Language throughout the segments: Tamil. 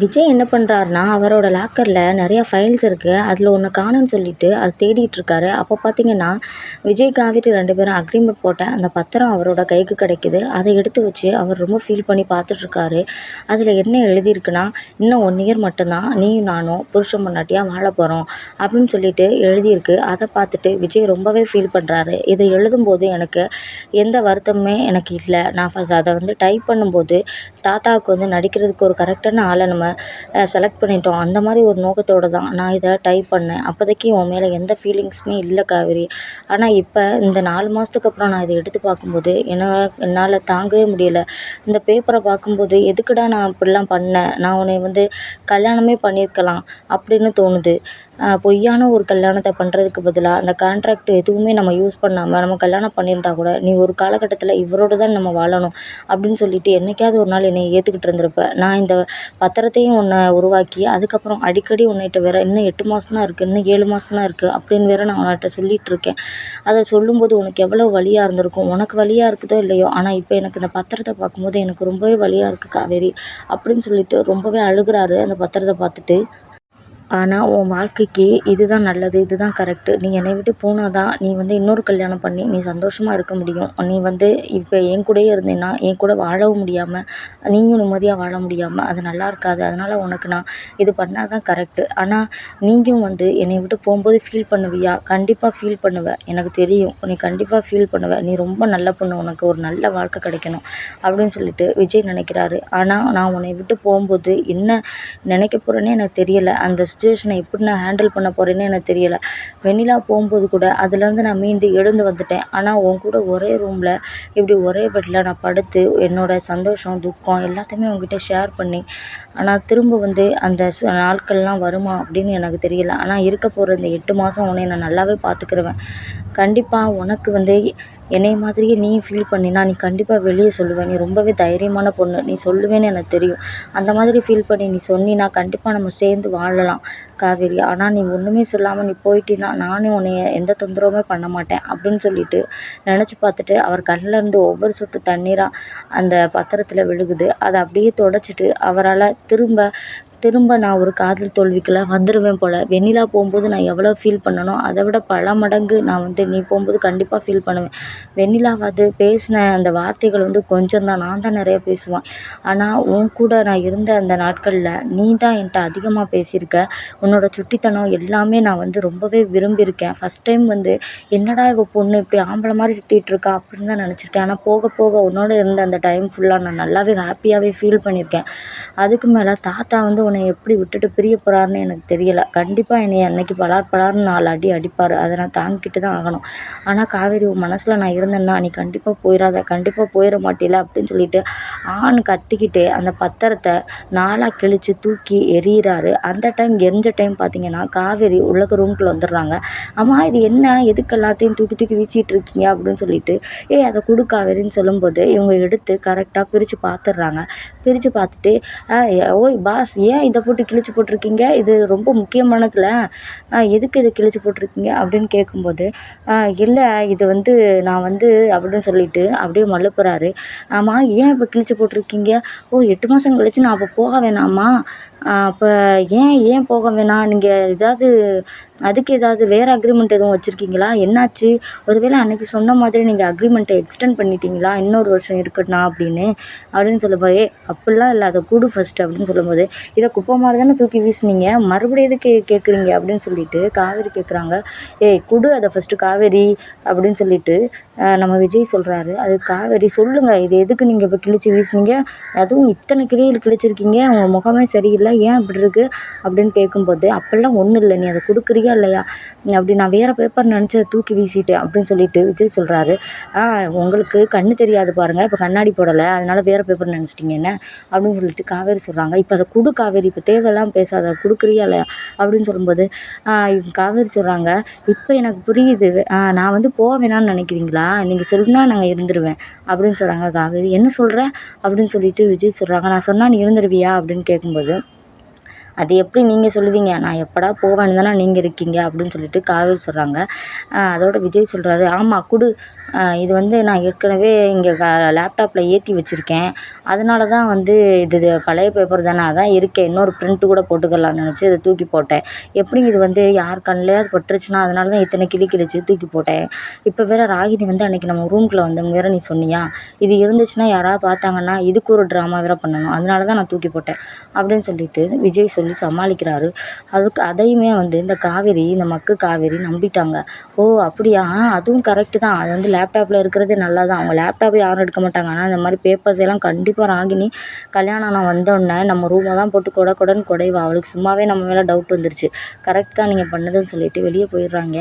விஜய் என்ன பண்ணுறாருனா அவரோட லாக்கரில் நிறையா ஃபைல்ஸ் இருக்குது அதில் ஒன்று காணும்னு சொல்லிட்டு அதை தேடிட்டு இருக்காரு. அப்போ பார்த்தீங்கன்னா விஜய் காவேரி ரெண்டு பேரும் அக்ரிமெண்ட் போட்ட அந்த பத்திரம் அவரோட கைக்கு கிடைக்கிது. அதை எடுத்து வச்சு அவர் ரொம்ப ஃபீல் பண்ணி பார்த்துட்ருக்காரு அதில் என்ன எழுதியிருக்குன்னா இன்னும் ஒன் இயர் மட்டும்தான் நீயும் நானும் புருஷன் முன்னாட்டியாக வாழ போகிறோம் அப்படின்னு சொல்லிட்டு எழுதியிருக்கு. அதை பார்த்துட்டு விஜய் ரொம்பவே ஃபீல் பண்ணுறாரு இதை எழுதும்போது எனக்கு எந்த வருத்தமுமே எனக்கு இல்லை. நான் ஃபஸ்ட் அதை வந்து டைப் பண்ணும்போது தாத்தாவுக்கு வந்து நடிக்கிறதுக்கு ஒரு கரெக்டான ஆளை நம்ம செலக்ட் பண்ணிட்டோம். அந்த மாதிரி ஒரு நோக்கத்தோடு தான் நான் இதை டைப் பண்ணேன். அப்போதைக்கு உன் மேலே எந்த ஃபீலிங்ஸுமே இல்லை காவேரி. ஆனால் இப்போ இந்த நாலு மாதத்துக்கு அப்புறம் நான் இதை எடுத்து பார்க்கும்போது என்னால் என்னால் தாங்கவே முடியலை. இந்த பேப்பரை பார்க்கும்போது எதுக்குடா நான் இப்படிலாம் பண்ணேன்? நான் உன்னை வந்து கல்யாணமே பண்ணியிருக்கலாம் அப்படின்னு தோணுது. பொய்யான ஒரு கல்யாணத்தை பண்ணுறதுக்கு பதிலாக அந்த கான்ட்ராக்ட் எதுவுமே நம்ம யூஸ் பண்ணாமல் நம்ம கல்யாணம் பண்ணியிருந்தா கூட நீ ஒரு காலகட்டத்தில் இவரோடு தான் நம்ம வாழணும் அப்படின்னு சொல்லிட்டு என்றைக்காவது ஒரு நாள் என்னை ஏற்றுக்கிட்டு இருந்திருப்ப. நான் இந்த பத்திரத்தையும் உன்னை உருவாக்கி அதுக்கப்புறம் அடிக்கடி உன்னைகிட்ட வேறு இன்னும் எட்டு மாதம் தான் இருக்குது இன்னும் ஏழு மாதம் தான் இருக்குது அப்படின்னு வேறு நான் உன்கிட்ட சொல்லிகிட்டு இருக்கேன். அதை சொல்லும்போது உனக்கு எவ்வளோ வலியாக இருந்திருக்கும்? உனக்கு வலியாக இருக்குதோ இல்லையோ? ஆனால் இப்போ எனக்கு இந்த பத்திரத்தை பார்க்கும்போது எனக்கு ரொம்பவே வலியாக இருக்குது காவேரி அப்படின்னு சொல்லிட்டு ரொம்பவே அழுகுறாரு அந்த பத்திரத்தை பார்த்துட்டு. ஆனால் உன் வாழ்க்கைக்கு இது தான் நல்லது இது தான் கரெக்டு நீ என்னை விட்டு போனால் தான் நீ வந்து இன்னொரு கல்யாணம் பண்ணி நீ சந்தோஷமாக இருக்க முடியும். நீ வந்து இப்போ என் கூடயே இருந்தேன்னா என் கூட வாழவும் முடியாமல் நீயும் நிம்மதியாக வாழ முடியாமல் அது நல்லா இருக்காது. அதனால் உனக்கு நான் இது பண்ணால் தான் கரெக்டு ஆனால் நீயும் வந்து என்னை விட்டு போகும்போது ஃபீல் பண்ணுவியா? கண்டிப்பாக ஃபீல் பண்ணுவ. எனக்கு தெரியும். நீ கண்டிப்பாக ஃபீல் பண்ணுவ. நீ ரொம்ப நல்ல பொண்ணு. உனக்கு ஒரு நல்ல வாழ்க்கை கிடைக்கணும் அப்படின்னு சொல்லிட்டு விஜய் நினைக்கிறாரு. ஆனால் நான் உன்னை விட்டு போகும்போது என்ன நினைக்க போகிறேன்னே எனக்கு தெரியலை. அந்த சுச்சுவேஷனை எப்படி நான் ஹேண்டில் பண்ண போகிறேன்னு எனக்கு தெரியலை. வெண்ணிலா போகும்போது கூட அதுலேருந்து நான் மீண்டு எழுந்து வந்துட்டேன். ஆனால் உன் கூட ஒரே ரூமில் இப்படி ஒரே பெட்டில் நான் படுத்து என்னோடய சந்தோஷம் துக்கம் எல்லாத்தையுமே உங்ககிட்ட ஷேர் பண்ணி ஆனால் திரும்ப வந்து அந்த நாட்கள்லாம் வருமா அப்படின்னு எனக்கு தெரியல. ஆனால் இருக்க போகிற இந்த எட்டு மாதம் உன்னை நான் நல்லாவே பார்த்துக்கிருவேன். கண்டிப்பாக உனக்கு வந்து என்னைய மாதிரியே நீயும் ஃபீல் பண்ணினா நீ கண்டிப்பாக வெளியே சொல்லுவ நீ ரொம்பவே தைரியமான பொண்ணு. நீ சொல்லுவேன்னு எனக்கு தெரியும். அந்த மாதிரி ஃபீல் பண்ணி நீ சொன்னினா கண்டிப்பாக நம்ம சேர்ந்து வாழலாம் காவேரி. ஆனால் நீ ஒன்றுமே சொல்லாமல் நீ போயிட்டினா நானும் உன்னைய எந்த தொந்தரவுமே பண்ண மாட்டேன் அப்படின்னு சொல்லிட்டு நினச்சி பார்த்துட்டு அவர் கண்ணிலேருந்து ஒவ்வொரு சொட்டு தண்ணீராக அந்த பத்திரத்தில் விழுகுது. அதை அப்படியே தொடச்சிட்டு அவரால் திரும்ப திரும்ப நான் ஒரு காதல் தோல்விக்குள்ளே வந்துடுவேன் போல். வெண்ணிலா போகும்போது நான் எவ்வளோ ஃபீல் பண்ணனோ அதை விட பல மடங்கு நான் வந்து நீ போகும்போது கண்டிப்பாக ஃபீல் பண்ணுவேன். வெண்ணிலாவாவது பேசின அந்த வார்த்தைகள் வந்து கொஞ்சம் தான். நான் தான் நிறைய பேசுவேன். ஆனால் உன் கூட நான் இருந்த அந்த நாட்களில் நீ தான் என்கிட்ட அதிகமாக பேசியிருக்க. உன்னோட சுட்டித்தனம் எல்லாமே நான் வந்து ரொம்பவே விரும்பியிருக்கேன். ஃபஸ்ட் டைம் வந்து என்னடா இவள் பொண்ணு இப்படி ஆம்பளை மாதிரி சுற்றிட்டு இருக்கா அப்படின்னு தான் நினச்சிருக்கேன். ஆனால் போக போக உன்னோட இருந்த அந்த டைம் ஃபுல்லாக நான் நல்லாவே ஹாப்பியாகவே ஃபீல் பண்ணியிருக்கேன். அதுக்கு மேலே தாத்தா வந்து உன்னை எப்படி விட்டுட்டு பிரிய போகிறாருன்னு எனக்கு தெரியலை. கண்டிப்பாக என்னை அன்னைக்கு பலார் பலார்னு நாலு அடி அடிப்பார். அதை நான் தாங்கிக்கிட்டு தான் ஆகணும். ஆனால் காவேரி உன் மனசில் நான் இருந்தேன்னா நீ கண்டிப்பாக போயிடாத கண்டிப்பாக போயிட மாட்டேல அப்படின்னு சொல்லிட்டு ஆண் கத்திக்கிட்டு அந்த பத்திரத்தை நாளாக கிழித்து தூக்கி எறிகிறாரு அந்த டைம் எரிஞ்ச டைம் பார்த்தீங்கன்னா காவேரி உள்ளக்க ரூம்குள்ளே வந்துடுறாங்க. அம்மா இது என்ன? எதுக்கு எல்லாத்தையும் தூக்கி தூக்கி வீசிகிட்டு இருக்கீங்க? அப்படின்னு சொல்லிட்டு ஏய் அதை கொடு காவேரின்னு சொல்லும்போது இவங்க எடுத்து கரெக்டாக பிரித்து பார்த்துடுறாங்க பிரித்து பார்த்துட்டு ஓய் பாஸ் ஏன் இதை போட்டு கிழிச்சு போட்டிருக்கீங்க? இது ரொம்ப முக்கியமானதில் எதுக்கு இதை கிழிச்சு போட்டிருக்கீங்க அப்படின்னு கேட்கும்போது இல்லை இது வந்து நான் வந்து அப்படின்னு சொல்லிட்டு அப்படியே மழுப்புறாரு ஆமாம் ஏன் இப்போ கிழிச்சு போட்டிருக்கீங்க? ஓ எட்டு மாதம் கழிச்சு நான் அப்போ போக வேணாமா? அப்போ ஏன் ஏன் போக வேணாம்? நீங்கள் ஏதாவது அதுக்கு ஏதாவது வேறு அக்ரிமெண்ட் எதுவும் வச்சுருக்கீங்களா? என்னாச்சு? ஒருவேளை அன்றைக்கி சொன்ன மாதிரி நீங்கள் அக்ரிமெண்ட்டை எக்ஸ்டெண்ட் பண்ணிட்டீங்களா? இன்னொரு வருஷம் இருக்கட்டும் அப்படின்னு அப்படின்னு சொல்லும்போது ஏ அப்படிலாம் இல்லை அதை கூடு ஃபஸ்ட்டு அப்படின்னு சொல்லும்போது இதை குப்பை மாதிரி தானே தூக்கி வீசுனீங்க? மறுபடியும் எதுக்கு கேட்குறீங்க அப்படின்னு சொல்லிட்டு காவேரி கேட்குறாங்க ஏய் கொடு அதை ஃபஸ்ட்டு காவேரி அப்படின்னு சொல்லிட்டு நம்ம விஜய் சொல்கிறாரு அது காவேரி சொல்லுங்கள் இது எதுக்கு நீங்கள் இப்போ கிழிச்சு வீசுனீங்க? அதுவும் இத்தனை கிளியில் கிழிச்சிருக்கீங்க உங்கள் முகமே சரியில்லை ஏன் இப்படி இருக்குது அப்படின்னு கேட்கும்போது அப்படிலாம் ஒன்றும் இல்லை. நீ அதை கொடுக்குறியா இல்லையா? அப்படி நான் வேறு பேப்பர் நினச்சி அதை தூக்கி வீசிட்டேன் அப்படின்னு சொல்லிட்டு விஜய் சொல்கிறாரு உங்களுக்கு கண்ணு தெரியாது பாருங்கள் இப்போ கண்ணாடி போடலை. அதனால் வேறு பேப்பர் நினச்சிட்டிங்க என்ன? அப்படின்னு சொல்லிட்டு காவேரி சொல்கிறாங்க இப்போ அதை கொடு காவேரி. இப்போ தேவையெல்லாம் பேசாத. கொடுக்குறியா இல்லையா? அப்படின்னு சொல்லும்போது காவேரி சொல்கிறாங்க இப்போ எனக்கு புரியுது. நான் வந்து போக வேணாம்னு நினைக்கிறீங்களா? நீங்கள் சொன்னால் நாங்கள் இருந்துருவேன். அப்படின்னு சொல்கிறாங்க காவேரி. என்ன சொல்கிற அப்படின்னு சொல்லிட்டு விஜய் சொல்கிறாங்க நான் சொன்னால் நீ இருந்துருவியா? அப்படின்னு கேட்கும்போது அது எப்படி நீங்கள் சொல்லுவீங்க? நான் எப்படா போவேன்னு தானே நீங்கள் இருக்கீங்க? அப்படின்னு சொல்லிட்டு காவேரி சொல்கிறாங்க அதோட விஜய் சொல்கிறாரு ஆமாம் கொடு. இது வந்து நான் ஏற்கனவே இங்கே க லேப்டாப்பில் ஏற்றி வச்சுருக்கேன். அதனால தான் வந்து இது இது பழைய பேப்பர் தானே அதான் இருக்கே. இன்னொரு பிரிண்ட்டு கூட போட்டுக்கலாம்னு நினச்சி இதை தூக்கி போட்டேன். எப்படி இது வந்து யார் கண்ணிலையாவது பட்டுருச்சுன்னா அதனால தான் இத்தனை கிளி கிழிச்சு தூக்கி போட்டேன். இப்போ வேற ராகினி வந்து அன்றைக்கி நம்ம ரூம்குள்ளே வந்தவங்க வேற நீ சொன்னியா? இது இருந்துச்சுன்னா யாராவது பார்த்தாங்கன்னா இதுக்கு ஒரு ட்ராமா வேற பண்ணணும். அதனால தான் நான் தூக்கி போட்டேன். அப்படின்னு சொல்லிட்டு விஜய் சொல்லி சமாளிக்கிறாரு. அதுக்கு அதையுமே வந்து இந்த காவேரி இந்த மக்கு காவேரி நம்பிட்டாங்க. ஓ அப்படியா? அதுவும் கரெக்டு தான். அது வந்து லேப்டாப்பில் இருக்கிறது நல்லா தான் அவங்க லேப்டாப் யாரும் எடுக்க மாட்டாங்க. ஆனால் இந்த மாதிரி பேப்பர்ஸ் எல்லாம் கண்டிப்பாக ராகினி கல்யாணம் ஆனால் வந்தோடனே நம்ம ரூமை தான் போட்டு கொட கொடன்னு குடைவா. அவளுக்கு சும்மாவே நம்ம மேலே டவுட் வந்துருச்சு. கரெக்ட் தான் நீங்கள் பண்ணதுன்னு சொல்லிட்டு வெளியே போயிடுறாங்க.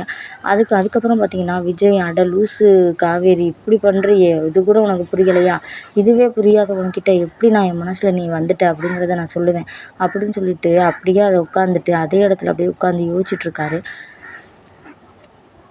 அதுக்கு அதுக்கப்புறம் பார்த்தீங்கன்னா விஜய் அட லூசு காவேரி இப்படி பண்ணுறியே இது கூட உனக்கு புரியலையா? இதுவே புரியாத உன்கிட்ட எப்படி நான் என் மனசில் நீ வந்துட்ட அப்படிங்கிறத நான் சொல்லுவேன். அப்படின்னு சொல்லிட்டு அப்படியே அதை உட்காந்துட்டு அதே இடத்துல அப்படியே உட்காந்து யோசிச்சுட்ருக்காரு.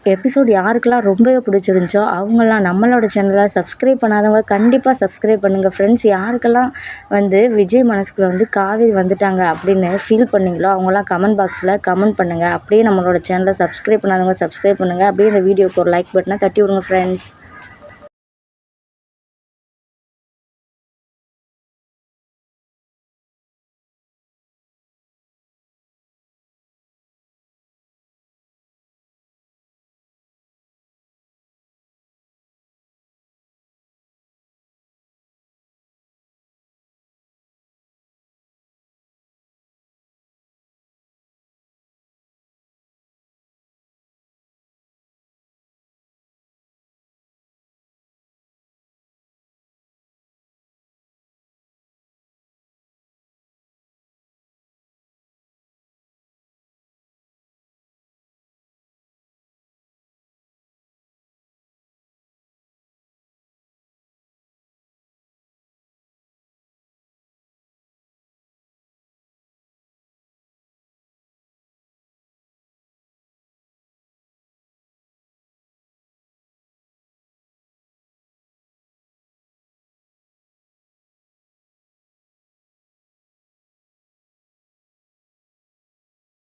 எபிசோட் யாருக்கெல்லாம் ரொம்பவே பிடிச்சிருந்துச்சோ அவங்கெல்லாம் நம்மளோட சேனலை சப்ஸ்கிரைப் பண்ணாதவங்க கண்டிப்பாக சப்ஸ்கிரைப் பண்ணுங்கள் ஃப்ரெண்ட்ஸ் யாருக்கெல்லாம் வந்து விஜய் மனசுக்குள்ளே வந்து காவேரி வந்துட்டாங்க அப்படின்னு ஃபீல் பண்ணீங்களோ அவங்களாம் கமெண்ட் பாக்ஸில் கமெண்ட் பண்ணுங்கள் அப்படியே நம்மளோட சேனலை சப்ஸ்கிரைப் பண்ணாதவங்க சப்ஸ்கிரைப் பண்ணுங்கள் அப்படியே இந்த வீடியோக்கு ஒரு லைக் பட்டனை தட்டி விடுங்க ஃப்ரெண்ட்ஸ்